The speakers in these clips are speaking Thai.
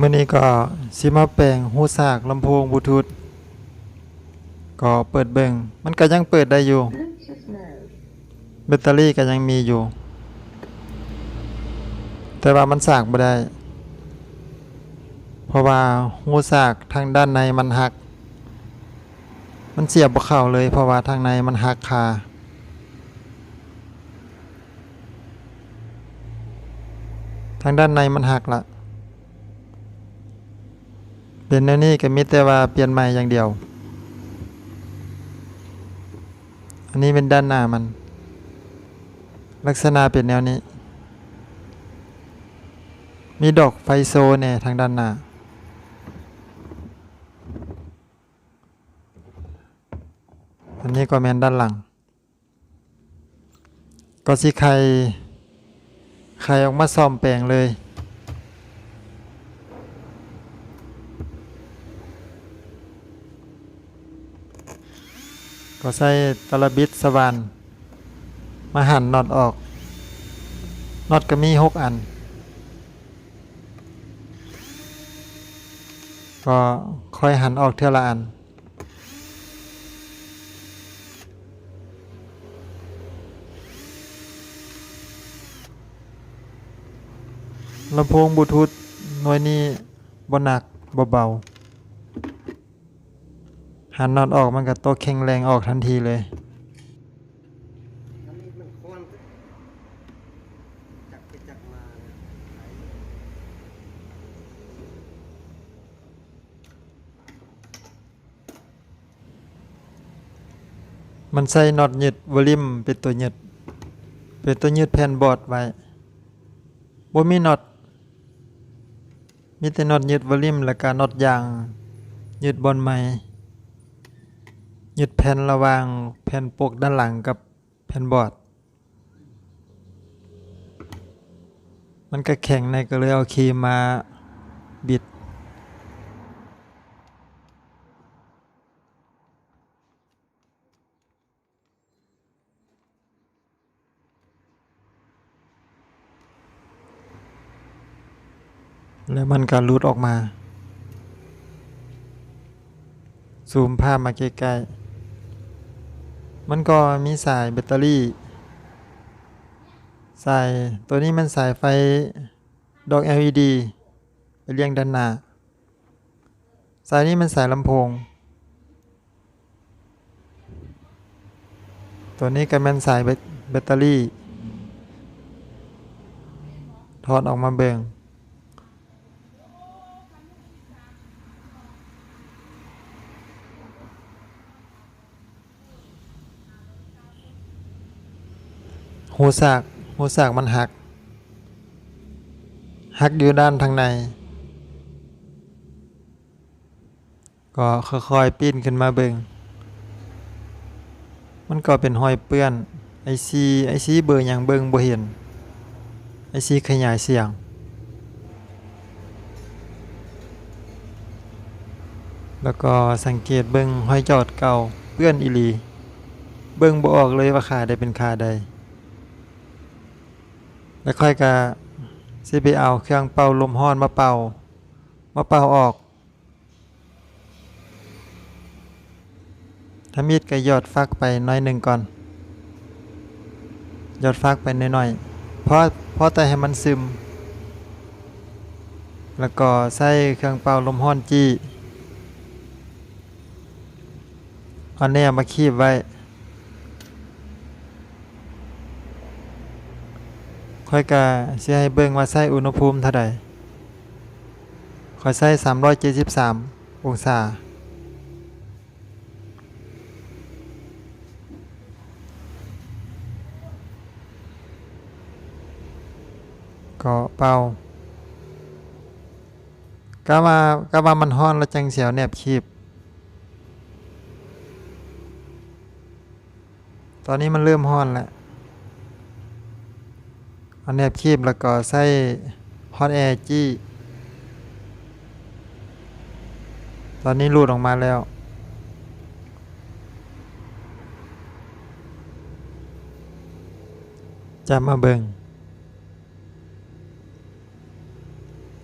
มื่อนี้ก็สิมาแปลงหูซากลำโพงบลูทูธก็เปิดเบิงมันก็ยังเปิดได้อยู่ แบตเตอรี่ก็ยังมีอยู่ แต่ว่ามันสากบ่ได้ เพราะว่าหูสากทางด้านในมันหัก มันเสียบเข้าเลยเพราะว่าทางในมันหักคาทางด้านในมันหักละ เป็นแนวนี้ก็มีแต่ว่าเปลี่ยนใหม่อย่างเดียว อันนี้เป็นด้านหน้ามัน ลักษณะเป็นแนวนี้ มีดอกไฟโซเน่ทางด้านหน้า อันนี้ก็แมนด้านหลัง ก็สิใคร ใครออกมาซ่อมแปลงเลย ก็ใส่ตะลบิดสว่านมาหั่นน็อตออกน็อตก็มีหกอัน ก็ค่อยหั่นออกเท่าละอันลำโพงบลูทูธหน่วยนี้บ่หนักบ่เบา หันน็อตออกมันก็โตะแข็งแรงออกทันทีเลยมันใส่น็อตยึดวอลลิมเป็นตัวยึดเป็นตัวยึดแผ่นบอร์ดไว้บ่มีน็อตมีแต่น็อตยึดวอลลิมแล้วก็น็อตยางยึดบนไม้ ยึดแผ่นระหว่างแผ่นปกด้านหลังกับแผ่นบอร์ด มันก็แข็งในก็เลยเอาครีมมาบิด แล้วมันก็หลุดออกมาซูมภาพมาใกล้ๆ มันก็มีสายแบตเตอรี่ สายตัวนี้มันสายไฟดอก LED ไปเรียงด้านหน้า สายนี้มันสายลำโพง ตัวนี้ก็เป็นสายแบตเตอรี่ ถอดออกมาเบิ่ง หูสากหูสากมันหัก หักอยู่ด้านทางใน ก็ค่อยๆปีนขึ้นมาเบิงมันก็เป็นหอยเปื้อนไอซีไอซีเบอร์อย่างเบิงบ่เห็นไอซีขยายเสียงแล้วก็สังเกตเบิงหอยจอดเก่าเปื้อนอีหลี เบิงบ่ออกเลยว่าขาใดเป็นขาใด แล้วค่อยก็สิไปเอาเครื่องเป่าลมร้อนมาเป่า มาเป่าออกถ้ามีดก็ยอดฟักไปน้อยหนึ่งก่อนยอดฟักไปน้อยๆเพราะเพราะแต่ให้มันซึม แล้วก็ใส่เครื่องเป่าลมร้อนจี้เอันนี้มาคีบไว้ ค่อยกะสิให้เบิ่งว่าใส่อุณหภูมิเท่าใดค่อยใส่373 องศา ก็เป่าก็ว่าก็ว่ามันฮ้อนแล้วจังเสียวแนบคีบตอนนี้มันเริ่มฮ้อนแล้ว เอาแนบคีบแล้วก็ใส่ฮอตแอร์จี้ตอนนี้รูดออกมาแล้ว จะมาเบิง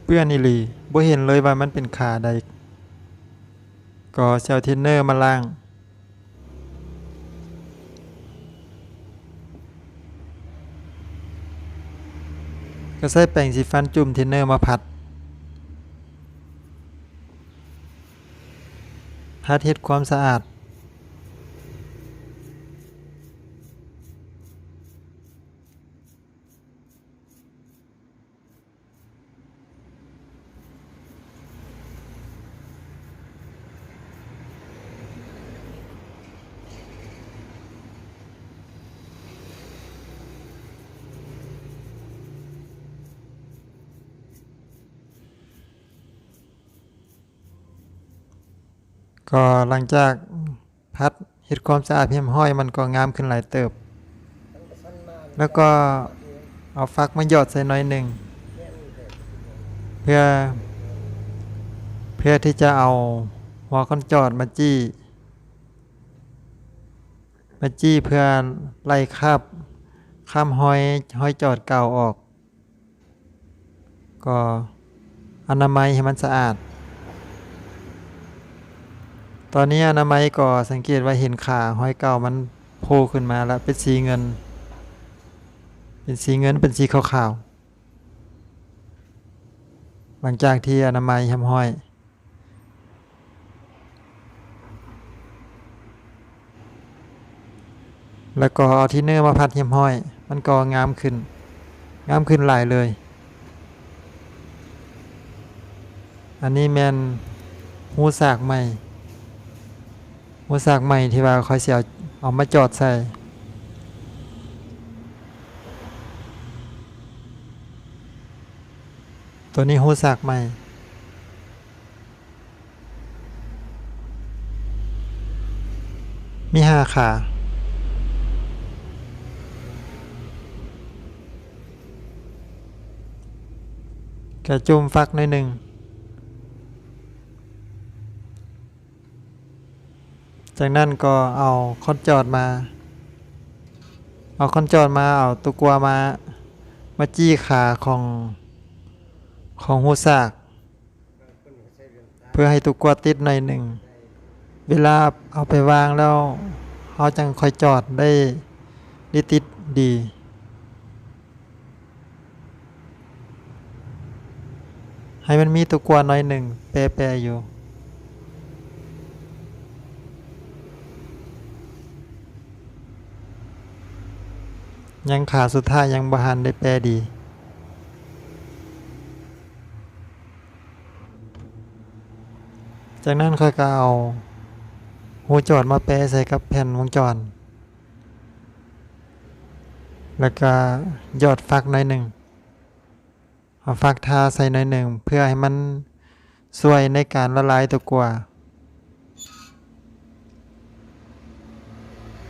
ปปื้อนอีลีบ่เห็นเลยว่ามันเป็นขาใดก็เซลเทนเนอร์มาล้าง ก็ใส่แป้งสีฟันจุ่มเทนเนอร์มาผัด ผัดเฮ็ดความสะอาด ก็หลังจากพัดเฮ็ดความสะอาดเพียมห้อยมันก็งามขึ้นหลายเติบ แล้วก็เอาฟักมาหยอดใส่หน้อยหนึ่ง เพื่อ เพื่อที่จะเอาหัวคอนจอดมาจี้ มาจี้เพื่อไล่คราบข้ามห้อยห้อยจอดเก่าออก ก็อนามัยให้มันสะอาด ตอนนี้อนามัยก็สังเกตว่าเห็นขาห้อยเก่ามันโผล่ขึ้นมาแล้วเป็นสีเงิน เป็นสีเงินเป็นสีขาวๆหลังจากที่อนามัยทำห้อยแล้วก็เอาที่เนื้อมาพัดเหียมห้อย มันก็งามขึ้น งามขึ้นหลายเลย อันนี้แมนหูสากใหม่ หูสากใหม่ที่ว่าคอยเสียเอามาจอดใส่ตัวนี้หูสากใหม่ มีห้าขากระจุ่มฟักหน่อยหนึ่ง จากนั้นก็เอาคอนจอดมา เอาคอนจอดมาเอาตุกัวมา มาจี้ขาของของหูสากเพื่อให้ตุกัวติดหน่อยหนึ่ง เวลาเอาไปวางแล้วเขาจังคอยจอดได้ได้ติดดีให้มันมีตัวกลัวน้อยหนึ่งแปรๆอยู่ ยังขาสุดท้ายยังบหันได้แปรดี จากนั้นค่อยก็เอาหูจอดมาแปรใส่กับแผ่นวงจร แล้วก็ยอดฟักหน่อยหนึ่งเอาฟักทาใส่หน่อยหนึ่ง เพื่อให้มันช่วยในการละลายตัวกลัว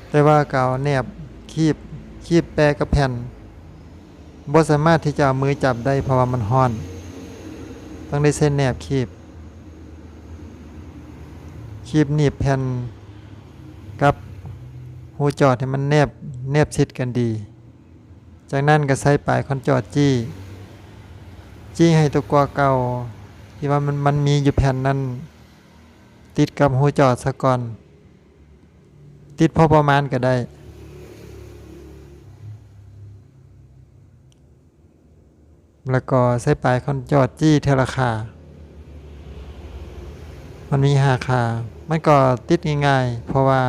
แต่ว่าเกเอาแนบคีบ คีบแปรกับแผ่นบ่สามารถที่จะเอามือจับได้เพราะว่ามันห้อน ต้องได้เส้นแนบคีบ คีบหนีบแผ่นกับหูจอดให้มันแนบแนบชิดกันดี จากนั้นก็ใส่ปลายคอนจอดจี้ จี้ให้ตัวกวาเก่า ที่ว่ามันมันมีอยู่แผ่นนั้น ติดกับหูจอดซะก่อน ติดพอประมาณก็ได้ แล้วก็ใส่ปลายคอนจอดจี้เทอราคา มันมีหาคา มันก็ติดง่ายๆ เพราะว่า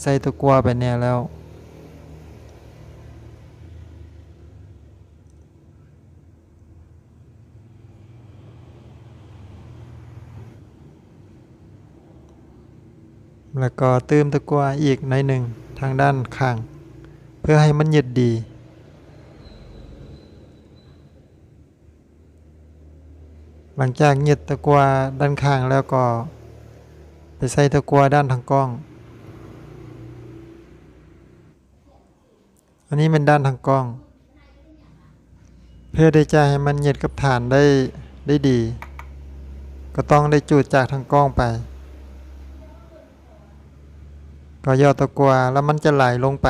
ใส่ตัวกลัวไปเนี่ยแล้ว แล้วก็เติมตะกัวอีกหน่อยหนึ่งทางด้านข้าง เพื่อให้มันยึดดี หลังจากยึดตะกัวด้านข้างแล้วก็ ไปใส่ตะกัวด้านทางกล้อง อันนี้เป็นด้านทางกล้อง เพื่อได้จะให้มันยึดกับฐานได้ได้ดี ก็ต้องได้จูดจากทางกล้องไป ก็ย่อตะกัวแล้วมันจะไหลลงไป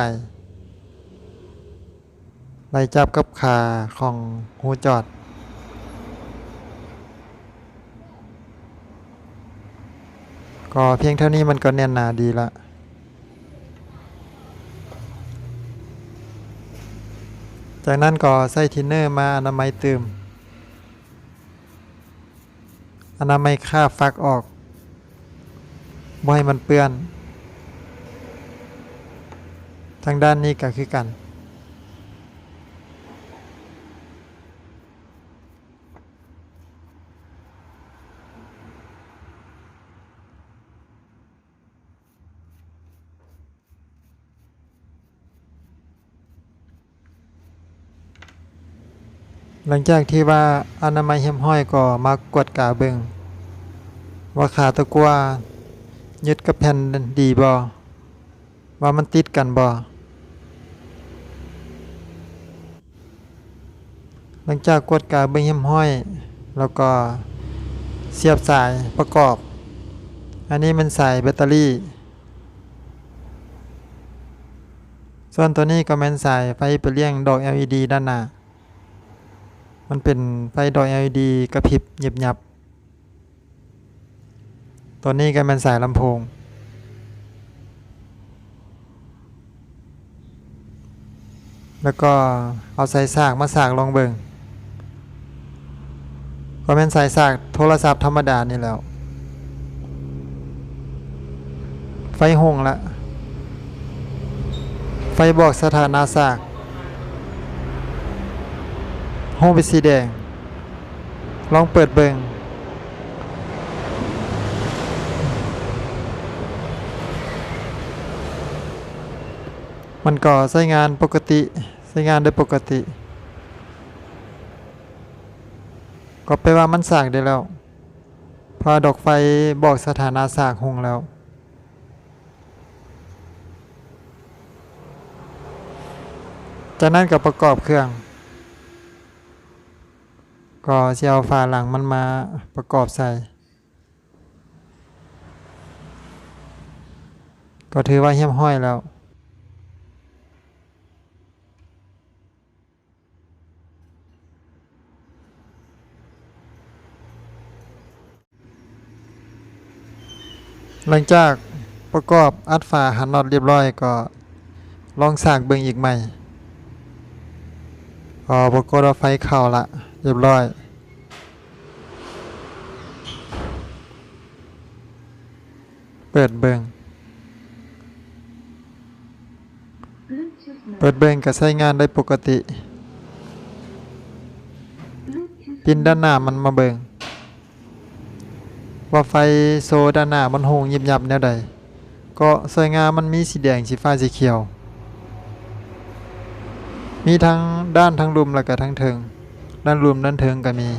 ไหลจับกับขาของหูจอด ก็เพียงเท่านี้มันก็แน่นหนาดีละจากนั้นก็ใส่ทินเนอร์มาอนามัยเติมอนามัยคราฟักออกบ่ให้มันเปื้อน ทางด้านนี้ก็คือกัน หลังจากที่ว่าอนามัยเหียมห้อยก็มากวดกาเบิงว่าขาตะกัวยึดกับแผ่นดีบ่ว่ามันติดกันบ่หลังจากกวดกาเบิงเหียมห้อย แล้วก็เสียบสายประกอบ อันนี้มันสายแบตเตอรี่ ส่วนตัวนี้ก็แม่นสายไฟไปเลี้ยงดอก LED ด้านหน้า มันเป็นไฟดอก LED กระพริบหยิบหยับ ตัวนี้ก็เป็นสายลำโพง แล้วก็เอาสายสากมาสากลองเบิงก็เป็นสายสากโทรศัพท์ธรรมดานี่แล้ว ไฟหงละ ไฟบอกสถานะสาก ห้องเป็นสีแดง ลองเปิดเบิงมันก็ใช้งานปกติใช้งานได้ปกติ ก็ไปลว่ามันสากได้แล้วพอดอกไฟบอกสถานะสากหงแล้วจากนั้นก็ประกอบเครื่อง ก็เอาฝาหลังมันมาประกอบใส่ ก็ถือว่าเหี้ยมห้อยแล้ว หลังจากประกอบอัดฝาหันน็อตเรียบร้อยก็ลองสางเบิ่งอีกใหม่พอปรากฏว่าไฟเข้าละ เรียบร้อย เปิดเบิงเปิดเบิงก็ใช้งานได้ปกติปินด้านหน้ามันมาเบิงว่าไฟโซด้านหน้ามันโหงยิบยับแนวใดก็สวยงามมันมีสีแดงสีฟ้าสีเขียว มีทั้งด้านทั้งรุมแล้วก็ทั้งเทิง ด้านรวมด้านเทิงก็มี